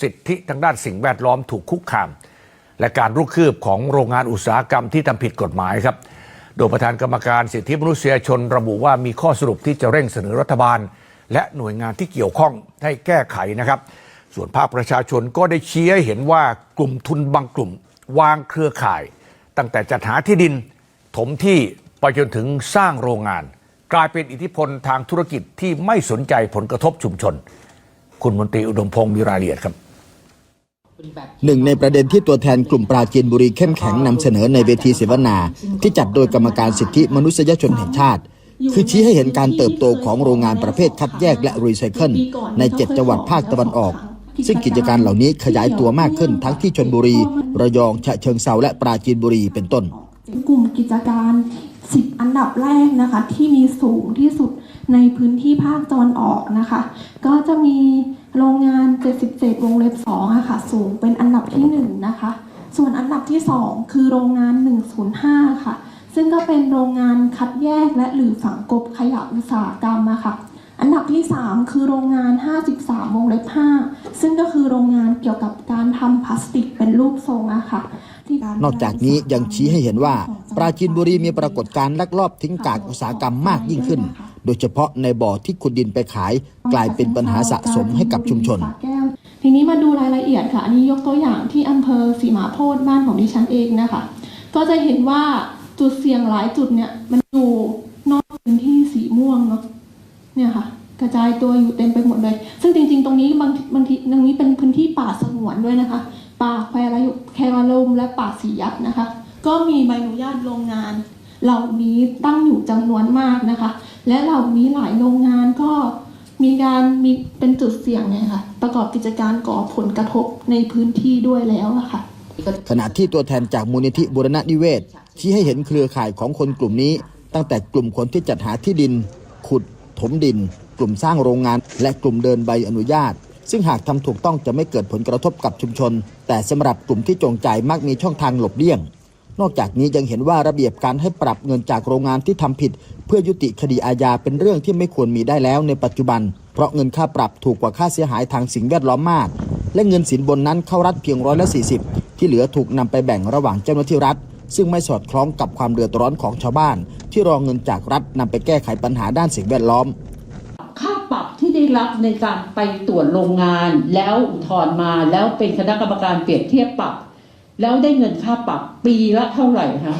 สิทธิทางด้านสิ่งแวดล้อมถูกคุกคาม และการรุกคืบของโรงงานอุตสาหกรรมที่ทำผิดกฎหมายครับ โดยประธานกรรมการสิทธิมนุษยชนระบุว่ามีข้อสรุปที่จะเร่งเสนอรัฐบาล และหน่วยงานที่เกี่ยวข้องให้แก้ไขนะครับ ส่วนภาคประชาชนก็ได้ชี้ให้เห็นว่ากลุ่มทุนบางกลุ่ม วางเครือข่าย ตั้งแต่จัดหาที่ดิน ถมที่ไปจนถึงสร้างโรงงาน กลายเป็นอิทธิพลทางธุรกิจที่ไม่สนใจผลกระทบชุมชน คุณมนตรีอุดมพงศ์มีรายละเอียดครับหนึ่งในประเด็นที่ตัวแทนกลุ่มปราจีนบุรีเข้มแข็งนำเสนอในเวทีเสวนา ที่จัดโดยกรรมการสิทธิมนุษยชนแห่งชาติ คือชี้ให้เห็นการเติบโตของโรงงานประเภทคัดแยกและรีไซเคิลใน7จังหวัดภาคตะวันออก ซึ่งกิจการเหล่านี้ขยายตัวมากขึ้นทั้งที่ชนบุรี ระยองฉะเชิงเซาและปราจีนบุรีเป็นต้น กลุ่มกิจการ10อันดับแรกนะคะที่มีสูงที่สุด ในพื้นที่ภาคตะวันออกนะคะ ก็จะมีโรงงาน 77 วงเล็บ2อะค่ะ สูงเป็นอันดับที่ 1 นะคะ ส่วนอันดับที่ 2 คือโรงงาน 105 ค่ะ ซึ่งก็เป็นโรงงานคัดแยกและหรือฝังกลบขยะอุตสาหกรรมอะค่ะอันดับที่ 3 คือโรงงาน 53 วงเล็บ 5 ซึ่งก็คือโรงงานเกี่ยวกับการทำพลาสติกเป็นรูปทรงอะค่ะที่นอกจากนี้ยังชี้ให้เห็นว่า ปราจีนบุรีมีปรากฏการณ์ลักลอบทิ้งกากอุตสาหกรรมมากยิ่งขึ้น โดยเฉพาะในบ่อที่ขุดดินไปขาย กลายเป็นปัญหาสะสมให้กับชุมชน ทีนี้มาดูรายละเอียดค่ะ อันนี้ยกตัวอย่างที่อำเภอสีมหาโพธิ์บ้านของดิฉันเองนะคะ ก็จะเห็นว่าจุดเสี่ยงหลายจุดเนี่ยมันอยู่นอกพื้นที่สีม่วงเนาะเนี่ยค่ะกระจายตัวอยู่เต็มไปหมดเลย ซึ่งจริง ๆ ตรงนี้บางบางทีตรงนี้เป็นพื้นที่ป่าสงวนด้วยนะคะ ป่าแควระยุแควลมและป่าสียัดนะคะ ก็มีใบอนุญาตโรงงาน เหล่านี้ตั้งอยู่จำนวนมากนะคะ และเหล่านี้หลายโรงงานก็มีการมีเป็นจุดเสี่ยงเนี่ยค่ะ ประกอบกิจการก่อผลกระทบในพื้นที่ด้วยแล้วอะค่ะ ขณะที่ตัวแทนจากมูลนิธิบุรณะนิเวศชี้ให้เห็นเครือข่ายของคนกลุ่มนี้ ตั้งแต่กลุ่มคนที่จัดหาที่ดิน ขุด ถมดิน กลุ่มสร้างโรงงาน และกลุ่มเดินใบอนุญาต ซึ่งหากทำถูกต้องจะไม่เกิดผลกระทบกับชุมชน แต่สำหรับกลุ่มที่จงใจมักมีช่องทางหลบเลี่ยง นอกจากนี้ยังเห็นว่าระเบียบการให้ปรับเงินจากโรงงานที่ทำผิด เพื่อยุติคดีอาญาเป็นเรื่องที่ไม่ควรมีได้แล้วในปัจจุบัน เพราะเงินค่าปรับถูกกว่าค่าเสียหายทางสิ่งแวดล้อมมาก และเงินสินบนนั้นเข้ารัฐเพียงร้อยละ40 ที่เหลือถูกนำไปแบ่งระหว่างเจ้าหน้าที่รัฐ ซึ่งไม่สอดคล้องกับความเดือดร้อนของชาวบ้าน ที่รอเงินจากรัฐนำไปแก้ไขปัญหาด้านสิ่งแวดล้อม ค่าปรับที่ได้รับในการไปตรวจโรงงาน แล้วอุทธรณ์มาแล้วเป็นคณะกรรมการเปรียบเทียบปรับ แล้วได้เงินค่าปรับปีละเท่าไหร่คะ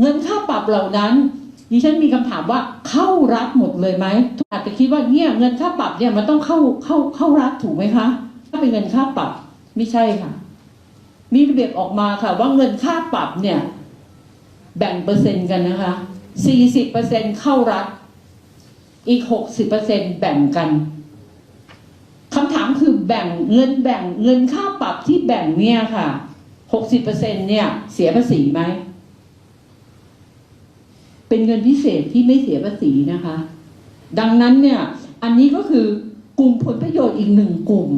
เงินค่าปรับเหล่านั้นดิฉันมีคำถามว่าเข้ารัฐหมดเลยไหมทุกอาจจะคิดว่าเนี่ยเงินค่าปรับเนี่ยมันต้องเข้าเข้าเข้ารัฐถูกไหมคะ ถ้าเป็นเงินค่าปรับไม่ใช่ค่ะ มีระเบียบออกมาค่ะ ว่าเงินค่าปรับเนี่ย แบ่งเปอร์เซ็นต์กันนะคะสี่สิบเปอร์เซ็นเข้ารัฐ อีกหกสิบเปอร์เซ็นแบ่งกันคำถามคือแบ่งเงินแบ่งเงินค่าปรับที่แบ่งเนี่ยค่ะ หกสิบเปอร์เซ็นเนี่ยเสียภาษีไหม เป็นเงินพิเศษที่ไม่เสียภาษีนะคะ ดังนั้นเนี่ย อันนี้ก็คือกลุ่มผลประโยชน์อีกหนึ่งกลุ่ม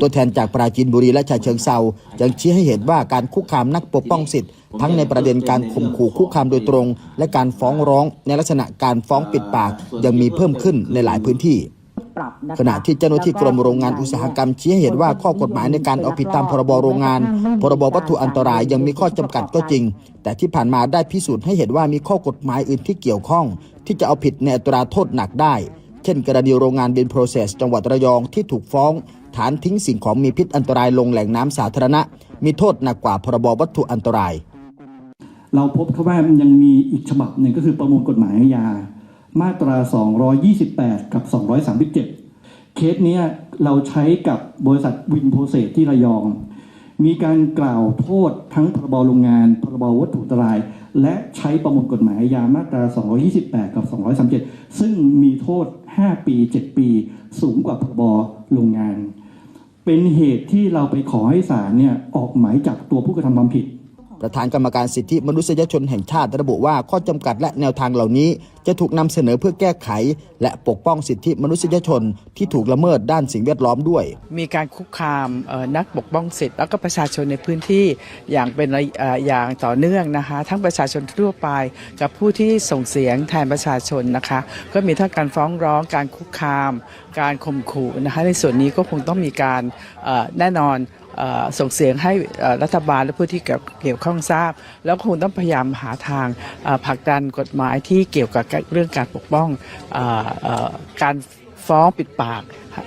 ตัวแทนจากปราจีนบุรีและชาเชิงเซายังชี้ให้เห็นว่าการคุกคามนักปกป้องสิทธิ์ ทั้งในประเด็นการข่มขู่คุกคามโดยตรง และการฟ้องร้องในลักษณะการฟ้องปิดปากยังมีเพิ่มขึ้นในหลายพื้นที่ ขณะที่เจ้าหน้าที่กรมโรงงานอุตสาหกรรมชี้ให้เห็นว่าข้อกฎหมายในการเอาผิดตามพรบโรงงาน พรบวัตถุอันตรายยังมีข้อจำกัดก็จริง แต่ที่ผ่านมาได้พิสูจน์ให้เห็นว่ามีข้อกฎหมายอื่นที่เกี่ยวข้อง ที่จะเอาผิดในอัตราโทษหนักได้ เช่น กรณีโรงงานเบนโปรเซส จังหวัดระยองที่ถูกฟ้อง ฐานทิ้งสิ่งของมีพิษอันตรายลงแหล่งน้ำสาธารณะ มีโทษหนักกว่าพรบวัตถุอันตราย เราพบเขาว่ามันยังมีอีกฉบับหนึ่งก็คือประมวลกฎหมายอาญา มาตรา 228 กับ 237 เคสนี้เราใช้กับบริษัทวินโพเซที่ระยอง มีการกล่าวโทษทั้งพรบโรงงาน พรบวัตถุอันตราย และใช้ประมวลกฎหมายอาญามาตรา 228 กับ 237 ซึ่งมีโทษ 5 ปี 7 ปี สูงกว่าพรบโรงงาน เป็นเหตุที่เราไปขอให้ศาลเนี่ยออกหมายจับตัวผู้กระทำความผิด ประธานกรรมการสิทธิมนุษยชนแห่งชาติระบุว่าข้อจำกัดและแนวทางเหล่านี้ จะถูกนำเสนอเพื่อแก้ไข และปกป้องสิทธิมนุษยชนที่ถูกละเมิดด้านสิ่งแวดล้อมด้วย มีการคุกคามนักปกป้องสิทธิแล้วก็ประชาชนในพื้นที่อย่างเป็นอย่างต่อเนื่องนะคะ ทั้งประชาชนทั่วไป กับผู้ที่ส่งเสียงแทนประชาชนนะคะ ก็มีทั้งการฟ้องร้องการคุกคาม การข่มขู่นะคะในส่วนนี้ก็คงต้องมีการแน่นอน ส่งเสียงให้รัฐบาลและผู้ที่เกี่ยวข้องทราบ แล้วคงต้องพยายามหาทางผลักดันกฎหมายที่เกี่ยวกับเรื่องการปกป้องออการฟ้องปิดปาก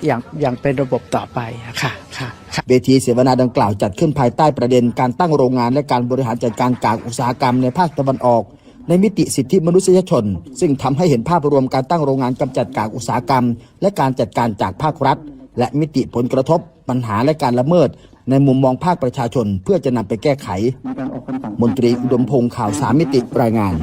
อย่างอย่างเป็นระบบต่อไปค่ะค่ะเวทีเสวนาดังกล่าวจัดขึ้นภายใต้ประเด็นการตั้งโรงงานและการบริหารจัดการกากอุตสาหกรรมในภาคตะวันออก ในมิติสิทธิมนุษยชน ซึ่งทำให้เห็นภาพรวมการตั้งโรงงานกำจัดกากอุตสาหกรรม และการจัดการจากภาครัฐ และมิติผลกระทบปัญหาและการละเมิด ในมุมมองภาคประชาชนเพื่อจะนำไปแก้ไข มนตรีอุดมพงษ์ข่าวสามมิติรายงาน